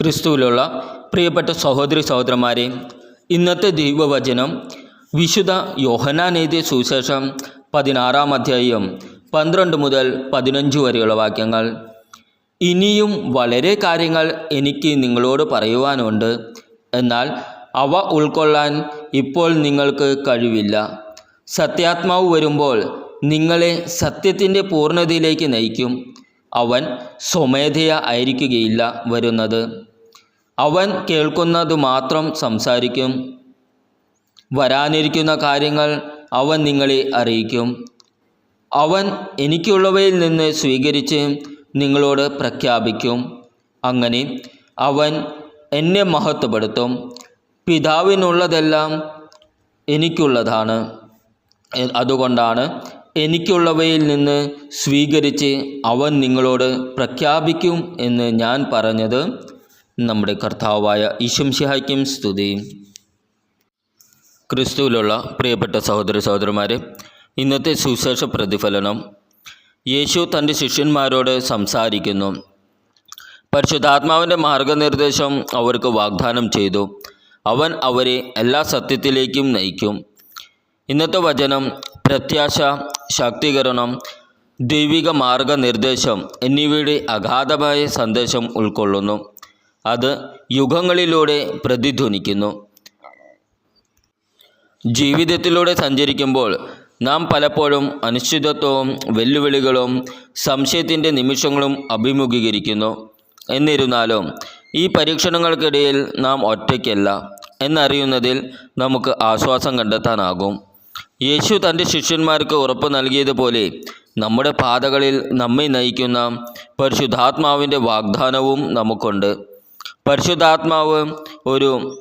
ക്രിസ്തുവിലുള്ള പ്രിയപ്പെട്ട സഹോദരി സഹോദരന്മാരെ ഇന്നത്തെ ദൈവവചനം വിശുദ്ധ യോഹനാനെഴുതിയ സുവിശേഷം പതിനാറാം അധ്യായം പന്ത്രണ്ട് മുതൽ പതിനഞ്ച് വരെയുള്ള വാക്യങ്ങൾ. ഇനിയും വളരെ കാര്യങ്ങൾ എനിക്ക് നിങ്ങളോട് പറയുവാനുണ്ട്. എന്നാൽ അവ ഉൾക്കൊള്ളാൻ ഇപ്പോൾ നിങ്ങൾക്ക് കഴിവില്ല. സത്യാത്മാവ് വരുമ്പോൾ നിങ്ങളെ സത്യത്തിന്റെ പൂർണതയിലേക്ക് നയിക്കും. അവൻ സ്വമേധയ ആയിരിക്കുകയില്ല വരുന്നത്. അവൻ കേൾക്കുന്നത് മാത്രം സംസാരിക്കും. വരാനിരിക്കുന്ന കാര്യങ്ങൾ അവൻ നിങ്ങളെ അറിയിക്കും. അവൻ എനിക്കുള്ളവയിൽ നിന്ന് സ്വീകരിച്ച് നിങ്ങളോട് പ്രഖ്യാപിക്കും. അങ്ങനെ അവൻ എന്നെ മഹത്വപ്പെടുത്തും. പിതാവിനുള്ളതെല്ലാം എനിക്കുള്ളതാണ്. അതുകൊണ്ടാണ് എനിക്കുള്ളവയിൽ നിന്ന് സ്വീകരിച്ച് അവൻ നിങ്ങളോട് പ്രഖ്യാപിക്കും എന്ന് ഞാൻ പറഞ്ഞത് നമ്മുടെ കർത്താവായ ഈശംഷിഹായ്ക്കും സ്തുതി. ക്രിസ്തുവിലുള്ള പ്രിയപ്പെട്ട സഹോദര സഹോദരന്മാരെ ഇന്നത്തെ സുശേഷ പ്രതിഫലനം. യേശു തന്റെ ശിഷ്യന്മാരോട് സംസാരിക്കുന്നു. പരിശുദ്ധാത്മാവിന്റെ മാർഗനിർദ്ദേശം അവർക്ക് വാഗ്ദാനം ചെയ്തു. അവൻ അവരെ എല്ലാ സത്യത്തിലേക്കും നയിക്കും. ഇന്നത്തെ വചനം പ്രത്യാശ ശാക്തീകരണം ദൈവിക മാർഗനിർദ്ദേശം എന്നിവയുടെ അഗാധമായ സന്ദേശം ഉൾക്കൊള്ളുന്നു. അത് യുഗങ്ങളിലൂടെ പ്രതിധ്വനിക്കുന്നു. ജീവിതത്തിലൂടെ സഞ്ചരിക്കുമ്പോൾ നാം പലപ്പോഴും അനിശ്ചിതത്വവും വെല്ലുവിളികളും സംശയത്തിന്റെ നിമിഷങ്ങളും അഭിമുഖീകരിക്കുന്നു. എന്നിരുന്നാലും ഈ പരീക്ഷണങ്ങൾക്കിടയിൽ നാം ഒറ്റയ്ക്കല്ല എന്നറിയുന്നതിൽ നമുക്ക് ആശ്വാസം കണ്ടെത്താനാകും. യേശു തന്റെ ശിഷ്യന്മാർക്ക് ഉറപ്പ് നൽകിയതുപോലെ നമ്മുടെ പാതകളിൽ നമ്മെ നയിക്കുന്ന പരിശുദ്ധാത്മാവിന്റെ വാഗ്ദാനവും നമുക്കുണ്ട്. പരിശുദ്ധാത്മാവ് ഒരു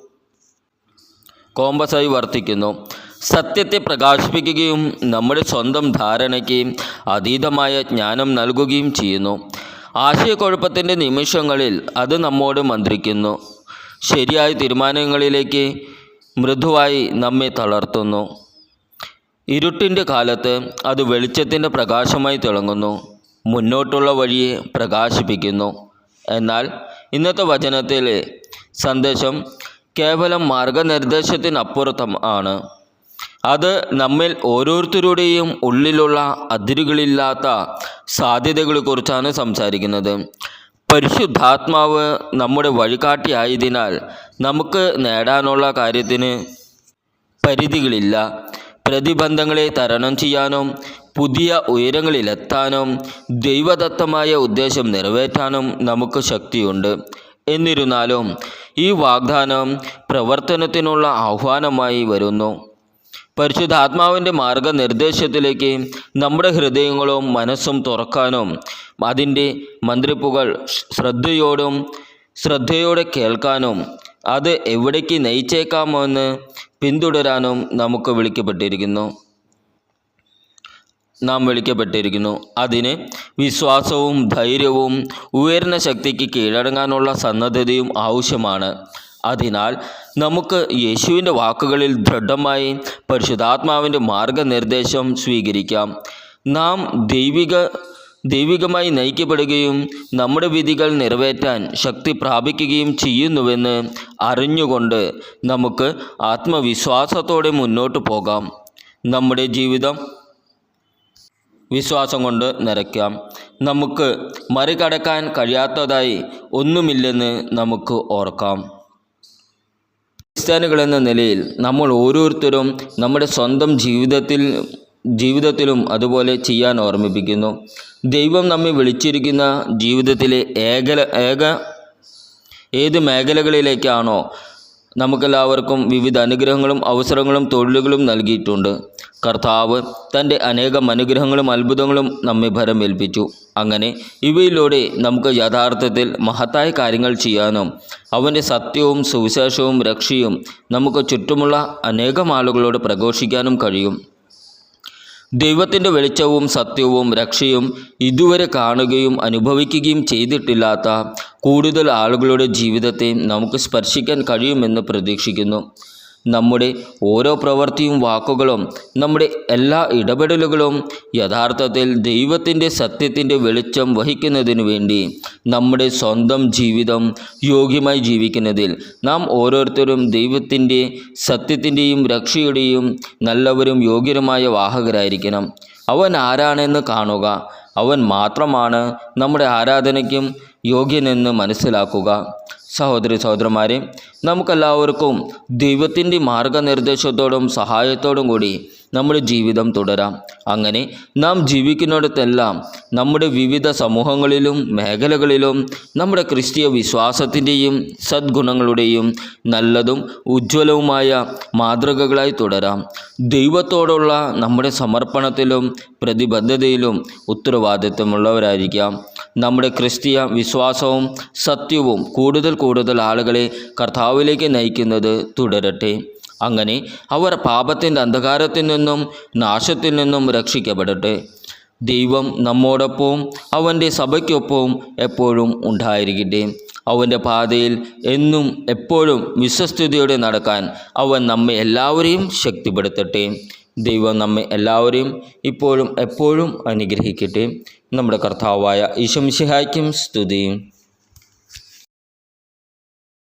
കോമ്പസായി വർത്തിക്കുന്നു. സത്യത്തെ പ്രകാശിപ്പിക്കുകയും നമ്മുടെ സ്വന്തം ധാരണയ്ക്ക് അതീതമായ ജ്ഞാനം നൽകുകയും ചെയ്യുന്നു. ആശയക്കുഴപ്പത്തിന്റെ നിമിഷങ്ങളിൽ അത് നമ്മോട് മന്ത്രിക്കുന്നു. ശരിയായ തീരുമാനങ്ങളിലേക്ക് മൃദുവായി നമ്മെ തളർത്തുന്നു. ഇരുട്ടിന്റെ കാലത്ത് അത് വെളിച്ചത്തിന്റെ പ്രകാശമായി തിളങ്ങുന്നു. മുന്നോട്ടുള്ള വഴിയെ പ്രകാശിപ്പിക്കുന്നു. എന്നാൽ ഇന്നത്തെ വചനത്തിലെ സന്ദേശം കേവലം മാർഗനിർദ്ദേശത്തിനപ്പുറത്തും ആണ്. അത് നമ്മിൽ ഓരോരുത്തരുടെയും ഉള്ളിലുള്ള അതിരുകളില്ലാത്ത സാധ്യതകളെക്കുറിച്ചാണ് സംസാരിക്കുന്നത്. പരിശുദ്ധാത്മാവ് നമ്മുടെ വഴികാട്ടിയായതിനാൽ നമുക്ക് നേടാനുള്ള കാര്യത്തിന് പരിധികളില്ല. പ്രതിബന്ധങ്ങളെ തരണം ചെയ്യാനും പുതിയ ഉയരങ്ങളിലെത്താനും ദൈവദത്തമായ ഉദ്ദേശം നിറവേറ്റാനും നമുക്ക് ശക്തിയുണ്ട്. എന്നിരുന്നാലും ഈ വാഗ്ദാനം പ്രവർത്തനത്തിനുള്ള ആഹ്വാനമായി വരുന്നു. പരിശുദ്ധാത്മാവിന്റെ മാർഗനിർദ്ദേശത്തിലേക്ക് നമ്മുടെ ഹൃദയങ്ങളും മനസ്സും തുറക്കാനും അതിന്റെ മന്ത്രിപ്പുകൾ ശ്രദ്ധയോടും ശ്രദ്ധയോടെ കേൾക്കാനും അത് എവിടേക്ക് നയിച്ചേക്കാമോ എന്ന് പിന്തുടരാനും നമുക്ക് വിളിക്കപ്പെട്ടിരിക്കുന്നു. നാം വിളിക്കപ്പെട്ടിരിക്കുന്നു. അതിന് വിശ്വാസവും ധൈര്യവും ഉയർന്ന ശക്തിക്ക് കീഴടങ്ങാനുള്ള സന്നദ്ധതയും ആവശ്യമാണ്. അതിനാൽ നമുക്ക് യേശുവിന്റെ വാക്കുകളിൽ ദൃഢമായി പരിശുദ്ധാത്മാവിന്റെ മാർഗനിർദ്ദേശം സ്വീകരിക്കാം. നാം ദൈവിക ദൈവികമായി നയിക്കപ്പെടുകയും നമ്മുടെ വിധികൾ നിറവേറ്റാൻ ശക്തി പ്രാപിക്കുകയും ചെയ്യുന്നുവെന്ന് അറിഞ്ഞുകൊണ്ട് നമുക്ക് ആത്മവിശ്വാസത്തോടെ മുന്നോട്ട് പോകാം. നമ്മുടെ ജീവിതം വിശ്വാസം കൊണ്ട് നിറയ്ക്കാം നമുക്ക് മറികടക്കാൻ കഴിയാത്തതായി ഒന്നുമില്ലെന്ന് നമുക്ക് ഓർക്കാം. ക്രിസ്ത്യാനികൾ എന്ന നിലയിൽ നമ്മൾ ഓരോരുത്തരും നമ്മുടെ സ്വന്തം ജീവിതത്തിൽ ജീവിതത്തിലും അതുപോലെ ചെയ്യാൻ ഓർമ്മിപ്പിക്കുന്നു. ദൈവം നമ്മെ വിളിച്ചിരിക്കുന്ന ജീവിതത്തിലെ ഏക ഏക ഏത് മേഖലകളിലേക്കാണോ നമുക്കെല്ലാവർക്കും വിവിധ അനുഗ്രഹങ്ങളും അവസരങ്ങളും തൊഴിലുകളും നൽകിയിട്ടുണ്ട്. കർത്താവ് തന്റെ അനേകം അനുഗ്രഹങ്ങളും അത്ഭുതങ്ങളും നമ്മെ ഭരമേൽപ്പിച്ചു. അങ്ങനെ ഇവയിലൂടെ നമുക്ക് യഥാർത്ഥത്തിൽ മഹത്തായ കാര്യങ്ങൾ ചെയ്യാനും അവന്റെ സത്യവും സുവിശേഷവും രക്ഷയും നമുക്ക് ചുറ്റുമുള്ള അനേകം ആളുകളോട് പ്രഘോഷിക്കാനും കഴിയും. ദൈവത്തിന്റെ വെളിച്ചവും സത്യവും രക്ഷയും ഇതുവരെ കാണുകയും അനുഭവിക്കുകയും ചെയ്തിട്ടില്ലാത്ത കൂടുതൽ ആളുകളുടെ ജീവിതത്തെ നമുക്ക് സ്പർശിക്കാൻ കഴിയുമെന്ന് പ്രതീക്ഷിക്കുന്നു. നമ്മുടെ ഓരോ പ്രവൃത്തിയും വാക്കുകളും നമ്മുടെ എല്ലാ ഇടപെടലുകളും യഥാർത്ഥത്തിൽ ദൈവത്തിന്റെ സത്യത്തിന്റെ വെളിച്ചം വഹിക്കുന്നതിന് വേണ്ടി നമ്മുടെ സ്വന്തം ജീവിതം യോഗ്യമായി ജീവിക്കുന്നതിൽ നാം ഓരോരുത്തരും ദൈവത്തിന്റെ സത്യത്തിന്റെയും രക്ഷയുടെയും നല്ലവരും യോഗ്യരുമായ വാഹകരായിരിക്കണം. അവൻ ആരാണെന്ന് കാണുക. അവൻ മാത്രമാണ് നമ്മുടെ ആരാധനയ്ക്കും യോഗ്യനെന്ന് മനസ്സിലാക്കുക. സഹോദരി സഹോദരന്മാരെ നമുക്കെല്ലാവർക്കും ദൈവത്തിന്റെ മാർഗനിർദ്ദേശത്തോടും സഹായത്തോടും കൂടി നമ്മുടെ ജീവിതം തുടരാം. അങ്ങനെ നാം ജീവിക്കുന്നിടത്തെല്ലാം നമ്മുടെ വിവിധ സമൂഹങ്ങളിലും മേഖലകളിലും നമ്മുടെ ക്രിസ്തീയ വിശ്വാസത്തിന്റെയും സദ്ഗുണങ്ങളുടെയും നല്ലതും ഉജ്ജ്വലവുമായ മാതൃകകളായി തുടരാം. ദൈവത്തോടുള്ള നമ്മുടെ സമർപ്പണത്തിലും പ്രതിബദ്ധതയിലും ഉത്തരവാദിത്വമുള്ളവരായിരിക്കാം. നമ്മുടെ ക്രിസ്തീയ വിശ്വാസവും സത്യവും കൂടുതൽ കൂടുതൽ ആളുകളെ കർത്താവിലേക്ക് നയിക്കുന്നത് തുടരട്ടെ. അങ്ങനെ അവർ പാപത്തിന്റെ അന്ധകാരത്തിൽ നിന്നും നാശത്തിൽ നിന്നും രക്ഷിക്കപ്പെടട്ടെ. ദൈവം നമ്മോടൊപ്പവും അവന്റെ സഭയ്ക്കൊപ്പവും എപ്പോഴും ഉണ്ടായിരിക്കട്ടെ. അവന്റെ പാതയിൽ എന്നും എപ്പോഴും വിശ്വസ്തയോടെ നടക്കാൻ അവൻ നമ്മെ എല്ലാവരെയും ശക്തിപ്പെടുത്തട്ടെ. ദൈവം നമ്മെ എല്ലാവരെയും ഇപ്പോഴും എപ്പോഴും അനുഗ്രഹിക്കട്ടെ. നമ്മുടെ കർത്താവായ ഈശംശിഹായ്ക്കും സ്തുതിയും.